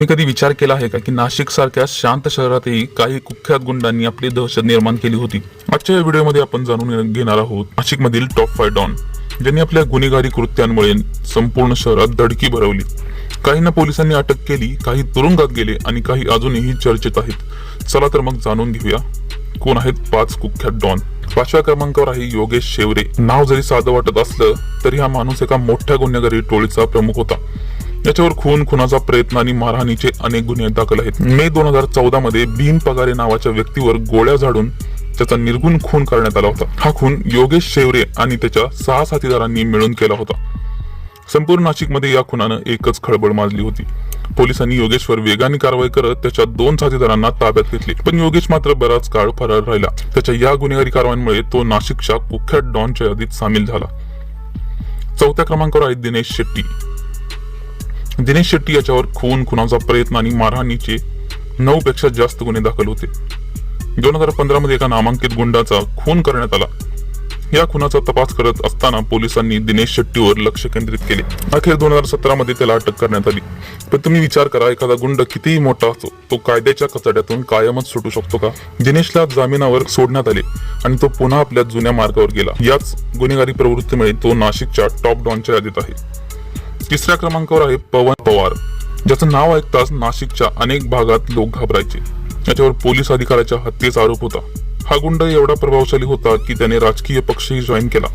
मी कधी विचार केला आहे का की नाशिक सारख्या शांत शहरातही काही कुख्यात गुंडांनी आपली दहशत निर्माण केली होती? आजच्या या व्हिडिओमध्ये आपण जाणून घेणार आहोत नाशिकमधील टॉप फाय डॉन ज्यांनी आपल्या गुन्हेगारी कृत्यांमुळे संपूर्ण शहरात धडकी भरवली. काहींना पोलिसांनी अटक केली काही तुरुंगात गेले आणि काही अजूनही चर्चेत आहेत. चला तर मग जाणून घेऊया कोण आहेत पाच कुख्यात डॉन. पाचव्या क्रमांकावर आहे योगेश शेवरे. नाव जरी साधं वाटत असलं तरी हा माणूस एका मोठ्या गुन्हेगारी टोळीचा प्रमुख होता. याच्यावर खून खुनाचा प्रयत्न आणि मारहाणीचे अनेक गुन्हे दाखल आहेत. मे दोन हजार चौदा मध्ये भीम पगारे नावाच्या व्यक्तीवर गोळ्या झाडून त्याचा निर्गुण खून करण्यात आला होता. हा खून योगेश शेवरे आणि त्याच्या सहा साथीदारांनी मिळून केला होता. संपूर्ण नाशिकमध्ये या खुनानं एकच खळबळ माजली होती. पोलिसांनी योगेशवर वेगाने कारवाई करत त्याच्या दोन साथीदारांना ताब्यात घेतले. पण योगेश मात्र बराच काळ फरार राहिला. त्याच्या या गुन्हेगारी कारवाईमुळे तो नाशिकच्या कुख्यात डॉनच्या यादीत सामील झाला. चौथ्या क्रमांकावर आहे दिनेश शेट्टी. दिनेश शेट्टी याच्यावर खून खुनाचा प्रयत्न आणि मारहाणीचे नऊ पेक्षा जास्त गुन्हे दाखल होते. दोन हजार पंधरा मध्ये एका नामांकित गुंडाचा खून करण्यात आला. या खुनाचा तपास करत असताना पोलिसांनी दिनेश शेट्टीवर लक्ष केंद्रित केले. अखेर दोन हजार सतरा मध्ये त्याला अटक करण्यात आली. पण तुम्ही विचार करा एखादा गुंड कितीही मोठा असो तो कायद्याच्या कचड्यातून कायमच सुटू शकतो का? दिनेशला जामिनावर सोडण्यात आले आणि तो पुन्हा आपल्या जुन्या मार्गावर गेला. याच गुन्हेगारी प्रवृत्तीमुळे तो नाशिकच्या टॉप डॉनच्या यादीत आहे. तिसऱ्या क्रमांकावर आहे पवन पवार. ज्याचं नाव ऐकताच नाशिकच्या अनेक भागात लोक घाबरायचे. याच्यावर पोलीस अधिकाऱ्याच्या हत्येचा आरोप होता. हा गुंड एवढा प्रभावशाली होता की त्याने राजकीय पक्षही जॉईन केला.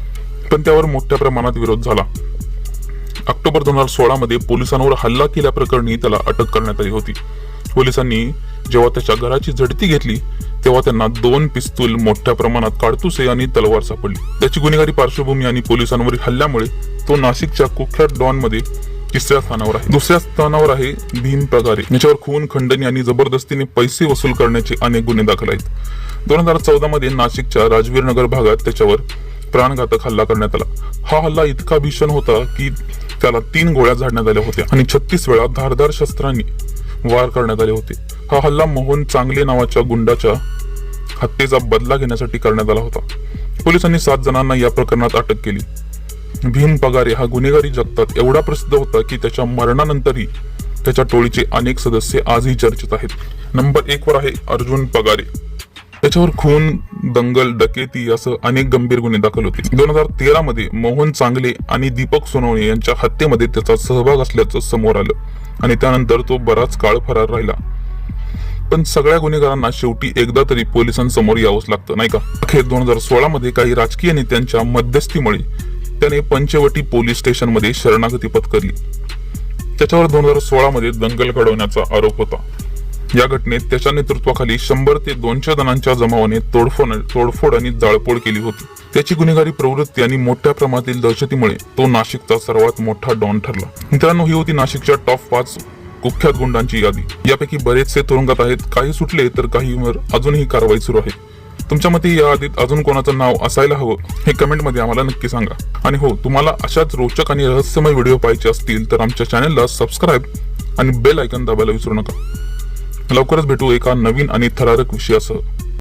पण त्यावर मोठ्या प्रमाणात विरोध झाला. ऑक्टोबर दोन हजार सोळा मध्ये पोलिसांवर हल्ला केल्याप्रकरणी त्याला अटक करण्यात आली होती. पोलिसांनी जेव्हा त्याच्या घराची झडती घेतली तेव्हा त्यांना दोन पिस्तूल मोठ्या प्रमाणात काडतुसे आणि तलवार सापडली. त्याची गुन्हेगारी पार्श्वभूमी आणि पोलिसांवरील हल्ल्यामुळे तो नाशिकच्या कुख्यात डॉनमध्ये तिसऱ्या स्थानावर आहे. दुसऱ्या स्थानावर आहे भीम प्रकारे याच्यावर खून खंडणी आणि जबरदस्तीने पैसे वसूल करण्याचे अनेक गुन्हे दाखल आहेत. दोन हजार चौदा मध्ये नाशिकच्या राजवीर नगर भागात त्याच्यावर प्राणघातक हल्ला करण्यात आला. हा हल्ला इतका भीषण होता की त्याला तीन गोळ्या झाडण्यात आल्या होत्या आणि छत्तीस वेळा धारदार शस्त्रांनी वार करण्यात आले होते. हा हल्ला मोहन चांगले नावाच्या गुंडाच्या हत्येचा बदला घेण्यासाठी करण्यात आला होता. पोलिसांनी सात जणांना या प्रकरणात अटक केली. भीम पगारे हा गुन्हेगारी जगतात एवढा प्रसिद्ध होता की त्याच्या मरणानंतरही त्याच्या टोळीचे अनेक सदस्य आजही चर्चेत आहेत. नंबर एक वर आहे अर्जुन पगारे. त्याच्यावर खून दंगल डकेती असं अनेक गंभीर गुन्हे दाखल होते. दोन हजार तेरा मध्ये मोहन चांगले आणि दीपक सोनवणे यांच्या हत्येमध्ये त्याचा सहभाग असल्याचं समोर आलं आणि त्यानंतर तो बराच काळ फरार राहिला. पण सगळ्या गुन्हेगारांना शेवटी एकदा तरी पोलिसांसमोर यावंच लागतं नाही का? अखेर दोन हजार सोळा मध्ये काही राजकीय नेत्यांच्या मध्यस्थीमुळे त्याने पंचवटी पोलीस स्टेशनमध्ये शरणागती पत्करली. त्याच्यावर दोन हजार सोळा मध्ये दंगल घडवण्याचा आरोप होता. या घटनेत त्याच्या नेतृत्वाखाली शंभर ते दोनशे जणांच्या जमावाने तोडफोड तोडफोड आणि जाळपोळ केली होती. त्याची गुन्हेगारी प्रवृत्ती आणि मोठ्या प्रमाणातील दहशतीमुळे तो नाशिकचा सर्वात मोठा डॉन ठरला. मित्रांनो ही होती नाशिकच्या टॉप पाच कुख्यात गुंडांची यादी. यापैकी बरेचसे तुरुंगात आहेत. काही सुटले तर काहीवर अजूनही कारवाई सुरू आहे. तुमच्या मते या यादीत अजून कोणाचं नाव असायला हवं? हे कमेंटमध्ये आम्हाला नक्की सांगा. आणि हो तुम्हाला अशाच रोचक आणि रहस्यमय व्हिडिओ पाहिजे असतील तर आमच्या चॅनलला सबस्क्राईब आणि बेल ऐकन दाबायला विसरू नका. लवकरच भेटू एका नवीन आणि थरारक विषयासह.